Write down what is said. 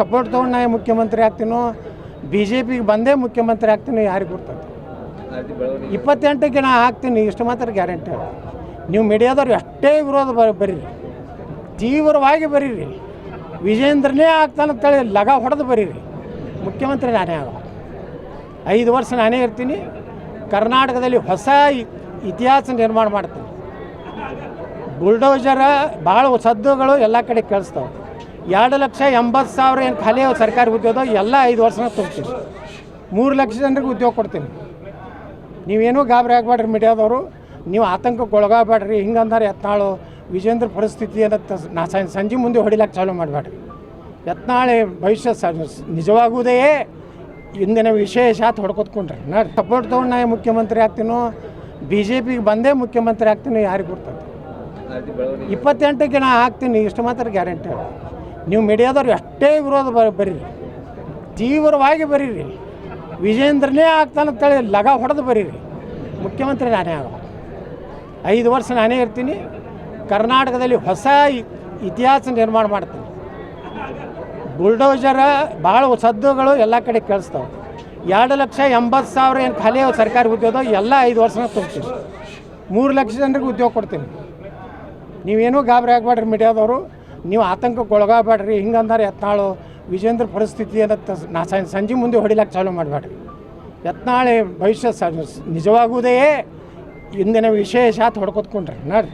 Support ತೊಗೊಂಡು ನಾ ಮುಖ್ಯಮಂತ್ರಿ ಆಗ್ತೀನೋ ಬಿ ಜೆ ಪಿಗೆ ಬಂದೇ ಮುಖ್ಯಮಂತ್ರಿ ಆಗ್ತೀನಿ ಯಾರಿಗೆ ಗೊತ್ತೈತೆ ಇಪ್ಪತ್ತೆಂಟಕ್ಕೆ ನಾ ಹಾಕ್ತೀನಿ ಇಷ್ಟು ಮಾತ್ರ ಗ್ಯಾರಂಟಿ ನೀವು ಮೀಡಿಯಾದವ್ರು ಎಷ್ಟೇ ವಿರೋಧ ಬ, ಬರೀರಿ. ತೀವ್ರವಾಗಿ ಬರೀರಿ. ವಿಜೇಂದ್ರನೇ ಆಗ್ತಾನಂತೇಳಿ ಲಗ ಹೊಡೆದು ಬರೀರಿ. ಮುಖ್ಯಮಂತ್ರಿ ನಾನೇ ಆಗ ಐದು ವರ್ಷ ನಾನೇ ಇರ್ತೀನಿ. ಕರ್ನಾಟಕದಲ್ಲಿ ಹೊಸ ಇತಿಹಾಸ ನಿರ್ಮಾಣ ಮಾಡ್ತೀನಿ. ಬುಲ್ಡೋಜರ, ಭಾಳ ಸದ್ದುಗಳು ಎಲ್ಲ ಕಡೆ ಕೇಳಿಸ್ತಾವೆ. ಎರಡು ಲಕ್ಷ ಎಂಬತ್ತು ಸಾವಿರ ಏನು ಖಾಲಿ ಸರ್ಕಾರಿ ಉದ್ಯೋಗ, ಎಲ್ಲ ಐದು ವರ್ಷನ ತುಂಬ್ತೀನಿ ಮೂರು ಲಕ್ಷ ಜನರಿಗೆ ಉದ್ಯೋಗ ಕೊಡ್ತೀನಿ. ನೀವೇನೂ ಗಾಬರಿ ಆಗಬೇಡ್ರಿ ಮೀಡಿಯಾದವರು. ನೀವು ಆತಂಕಕ್ಕೆ ಒಳಗಾಗಬೇಡ್ರಿ ಹಿಂಗೆ ಅಂದಾರೆ ಯತ್ನಾಳು ವಿಜೇಂದ್ರ ಪರಿಸ್ಥಿತಿ ಅಂತ ನಾ ಸಂಜೆ ಮುಂದೆ ಹೊಡಿಲಕ್ಕೆ ಚಾಲೂ ಮಾಡಬೇಡ್ರಿ. ಎತ್ನಾಳೆ ಭವಿಷ್ಯ ಸ ನಿಜವಾಗುವುದೇ? ಇಂದಿನ ವಿಶೇಷ ಅಂತ ಹೊಡ್ಕೊತ್ಕೊಂಡ್ರಿ. ನಾ ಸಪೋರ್ಟ್ ತೊಗೊಂಡು ನಾ ಮುಖ್ಯಮಂತ್ರಿ ಆಗ್ತೀನೋ ಬಿ ಜೆ ಪಿಗೆ ಬಂದೇ ಮುಖ್ಯಮಂತ್ರಿ ಆಗ್ತೀನಿ ಯಾರಿಗೆ ಗೊತ್ತೈತೆ ಇಪ್ಪತ್ತೆಂಟಕ್ಕೆ ನಾ ಹಾಕ್ತೀನಿ ಇಷ್ಟು ಮಾತ್ರ ಗ್ಯಾರಂಟಿ. ನೀವು ಮೀಡಿಯಾದವ್ರು ಎಷ್ಟೇ ವಿರೋಧ ಬ ಬರೀರಿ. ತೀವ್ರವಾಗಿ ಬರೀರಿ. ವಿಜೇಂದ್ರನೇ ಆಗ್ತಾನಂತೇಳಿ ಲಗ ಹೊಡೆದು ಬರೀರಿ. ಮುಖ್ಯಮಂತ್ರಿ ನಾನೇ ಆಗ. ಐದು ವರ್ಷ ನಾನೇ ಇರ್ತೀನಿ. ಕರ್ನಾಟಕದಲ್ಲಿ ಹೊಸ ಇತಿಹಾಸ ನಿರ್ಮಾಣ ಮಾಡ್ತೀನಿ. ಬುಲ್ಡೋಜರ ಭಾಳ ಸದ್ದುಗಳು ಎಲ್ಲ ಕಡೆ ಕೇಳಿಸ್ತಾವೆ. ಎರಡು ಲಕ್ಷ ಎಂಬತ್ತು ಸಾವಿರ ಏನು ಖಾಲಿ ಸರ್ಕಾರಿ ಉದ್ಯೋಗ, ಎಲ್ಲ ಐದು ವರ್ಷನ ತುಂಬ್ತೀನಿ. ಮೂರು ಲಕ್ಷ ಜನರಿಗೆ ಉದ್ಯೋಗ ಕೊಡ್ತೀನಿ. ನೀವೇನೂ ಗಾಬರಿ ಆಗಬೇಡ್ರಿ ಮೀಡಿಯಾದವರು. ನೀವು ಆತಂಕಕ್ಕೆ ಒಳಗಾಗಬೇಡ್ರಿ ಹಿಂಗಂದ್ರೆ ಯತ್ನಾಳು ವಿಜೇಂದ್ರ ಪರಿಸ್ಥಿತಿ ಅನ್ನೋ ನಾ ಸಂಜೆ ಮುಂದೆ ಹೊಡಿಲಕ್ಕೆ ಚಾಲೂ ಮಾಡಬೇಡ್ರಿ. ಯತ್ನಾಳೆ ಭವಿಷ್ಯ ನಿಜವಾಗುವುದೇ ಇಂದಿನ ವಿಶೇಷ ಹೊಡ್ಕೊತ್ಕೊಂಡ್ರಿ. ನೋಡಿ